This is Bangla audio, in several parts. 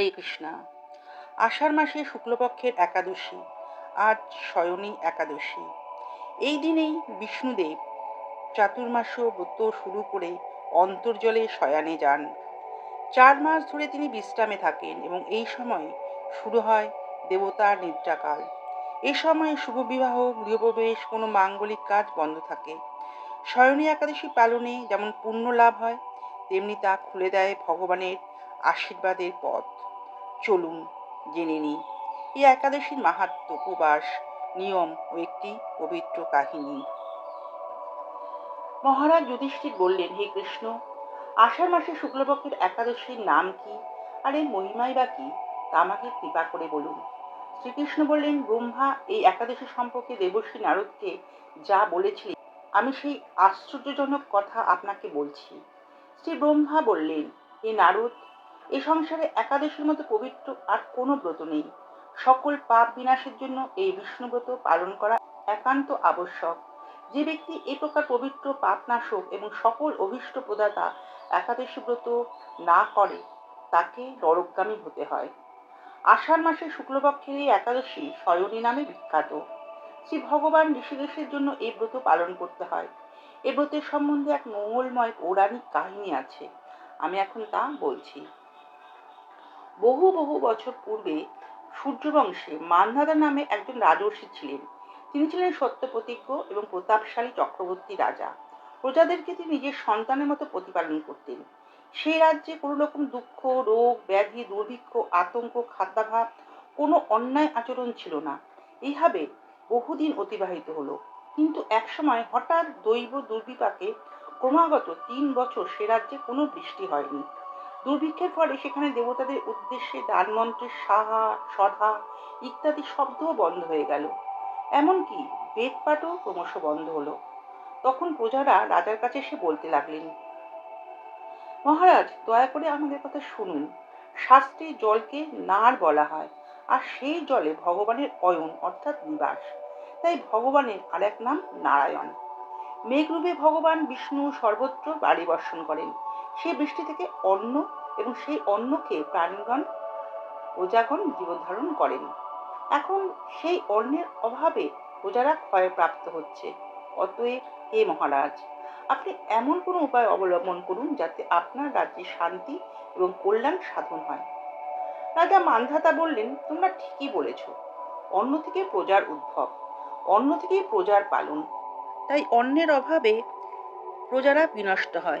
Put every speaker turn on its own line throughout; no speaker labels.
হরে কৃষ্ণা। আষাঢ় মাসে শুক্লপক্ষের একাদশী, আজ শয়নী একাদশী। এই দিনেই বিষ্ণুদেব চাতুর্মাস ব্রত শুরু করে অন্তর্জলে শয়ানে যান। চার মাস ধরে তিনি বিশ্রামে থাকেন এবং এই সময় শুরু হয় দেবতার নিদ্রাকাল। এ সময় শুভবিবাহ গৃহপ্রবেশ, কোনো মাঙ্গলিক কাজ বন্ধ থাকে। শয়নী একাদশী পালনে যেমন পুণ্য লাভ হয়, তেমনি তা খুলে দেয় ভগবানের আশীর্বাদের পথ। চলুন জেনে নিই। এই একাদশীর মাহাত্ম উপবাস, নিয়ম ও একটি পবিত্র কাহিনী। মহারাজ যুধিষ্ঠির বললেন, হে কৃষ্ণ, আষাঢ় মাসে শুক্লপক্ষের একাদশীর নাম কি? আর এর মহিমাই বা কি? তা আমাকে কৃপা করে বলুন। শ্রীকৃষ্ণ বললেন, ব্রহ্মা, এই একাদশী সম্পর্কে দেবশ্রী নারদকে যা বলেছিলেন, আমি সেই আশ্চর্যজনক কথা আপনাকে বলছি। শ্রী ব্রহ্মা বললেন, হে নারদ এ সংসারে একাদশীর মতো পবিত্র আর কোনো ব্রত নেই। সকল পাপ বিনাশের জন্য এই বিষ্ণুব্রত পালন করা একান্ত আবশ্যক। যে ব্যক্তি এ প্রকার পবিত্র পাপনাশক এবং সকল অভীষ্ট প্রদাতা একাদশী ব্রত না করে, তাকে নরকগামী হতে হয়। আষাঢ় মাসে শুক্লপক্ষের এই একাদশী শয়নী নামে বিখ্যাত। শ্রী ভগবান ঋষিকেশের জন্য এই ব্রত পালন করতে হয়। এ ব্রতের সম্বন্ধে এক মঙ্গলময় পৌরাণিক কাহিনী আছে। আমি এখন তা বলছি। বহু বহু বছর পূর্বে সূর্যবংশে মান্ধাতা নামে একজন রাজর্ষি ছিলেন। তিনি ছিলেন সত্যপ্রতিজ্ঞ এবং প্রতাপশালী চক্রবর্তী রাজা। প্রজাদেরকে তিনি নিজের সন্তানের মতো প্রতিপালন করতেন। সেই রাজ্যে কোনো রকম দুঃখ, রোগ, ব্যাধি, দুর্ভিক্ষ, আতঙ্ক, খাদ্যাভাব, কোনো অন্যায় আচরণ ছিল না। এইভাবে বহুদিন অতিবাহিত হলো। কিন্তু একসময় হঠাৎ দৈব দুর্বিপাকে ক্রমাগত তিন বছর সে রাজ্যে কোনো বৃষ্টি হয়নি। দুর্ভিক্ষের ফলে সেখানে দেবতাদের উদ্দেশ্যে দানমন্ত্রের সাহা, সধা ইত্যাদি শব্দও বন্ধ হয়ে গেল। এমনকি বেদপাঠও ক্রমশ বন্ধ হলো। তখন প্রজারা রাজার কাছে এসে বলতে লাগলেন, মহারাজ, দয়া করে আমাদের কথা শুনুন। শাস্ত্রে জলকে নার বলা হয়, আর সেই জলে ভগবানের অয়ন অর্থাৎ নিবাস। তাই ভগবানের আর এক নাম নারায়ণ। মেঘরূপে ভগবান বিষ্ণু সর্বত্র বাড়ি বর্ষণ করেন। সেই বৃষ্টি থেকে অন্ন এবং সেই অন্ন খেয়ে প্রাণীগণ, প্রজাগণ জীবনধারণ করেন। এখন সেই অন্নের অভাবে প্রজারা ক্ষয়প্রাপ্ত হচ্ছে। অতএব হে মহারাজ, আপনি এমন কোনো উপায় অবলম্বন করুন যাতে আপনার রাজ্যে শান্তি এবং কল্যাণ সাধন হয়। রাজা মান্ধাতা বললেন, তোমরা ঠিকই বলেছ। অন্ন থেকে প্রজার উদ্ভব, অন্ন থেকেই প্রজার পালন। তাই অন্নের অভাবে প্রজারা বিনষ্ট হয়।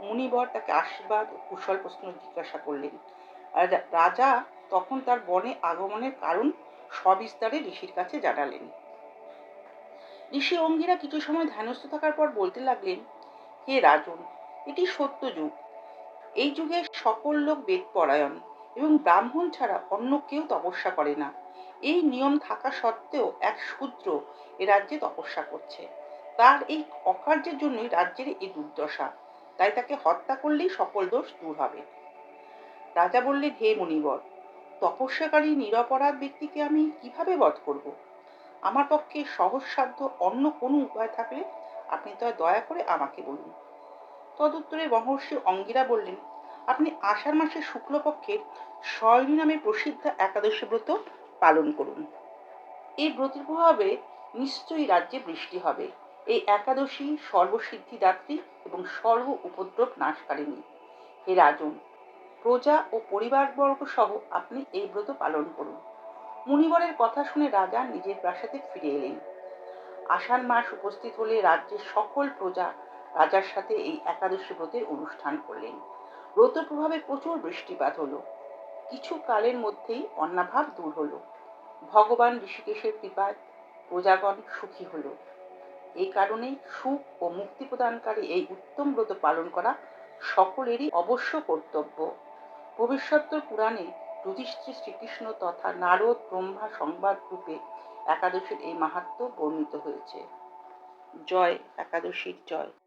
মুনিবর তাকে আশীর্বাদ ও কুশল প্রশ্ন জিজ্ঞাসা করলেন। রাজা তখন তার বনে আগমনের কারণ সবিস্তারে ঋষির কাছে জানালেন। ঋষি অঙ্গিরা কিছু সময় ধ্যানস্থ থাকার পর বলতে লাগলেন, হে রাজন, এটি সত্য যুগ। এই যুগে সকল লোক বেদ পরায়ণ এবং ব্রাহ্মণ ছাড়া অন্য কেউ তপস্যা করে না। এই নিয়ম থাকা সত্ত্বেও এক শূদ্র এ রাজ্যে তপস্যা করছে। তার এই অকার্যের জন্যই রাজ্যের এই দুর্দশা। তাই তাকে হত্যা করলেই সকল দোষ দূর হবে। রাজা বললেন, হে মণিবর তপস্যাকারী নিরপরাধ ব্যক্তিকে আমি কীভাবে বধ করব? আমার পক্ষে সহজসাধ্য অন্য কোনো উপায় থাকলে আপনি তো দয়া করে আমাকে বলুন। তদুত্তরে মহর্ষি অঙ্গিরা বললেন, আপনি আষাঢ় মাসের শুক্লপক্ষের শয়নী নামে প্রসিদ্ধ একাদশী ব্রত পালন করুন। এই ব্রতের প্রভাবে নিশ্চয়ই রাজ্যে বৃষ্টি হবে। এই একাদশী সর্বসিদ্ধিদাত্রী এবং সর্ব উপদ্রব নাশকারিণী। হে রাজন, প্রজা ও পরিবারবর্গ সহ আপনি এই ব্রত পালন করুন। মুনিবরের কথা শুনে রাজা নিজের প্রাসাদে ফিরে এলেন। আষাঢ় মাস উপস্থিত হলে রাজ্যের সকল প্রজা রাজার সাথে এই একাদশী ব্রতের অনুষ্ঠান করলেন। ব্রত প্রভাবে প্রচুর বৃষ্টিপাত হলো। কিছু কালের মধ্যেই অন্নাভাব দূর হলো। ভগবান ঋষিকেশের কৃপায় প্রজাগণ সুখী হলো। এই কারণেই সুখ ও মুক্তি প্রদানকারী এই উত্তম ব্রত পালন করা সকলেরই অবশ্য কর্তব্য। ভবিষ্যত্তর পুরাণে যুধিষ্ঠির শ্রীকৃষ্ণ তথা নারদ ব্রহ্মা সংবাদ রূপে একাদশীর এই মাহাত্ম বর্ণিত হয়েছে। জয় একাদশীর জয়।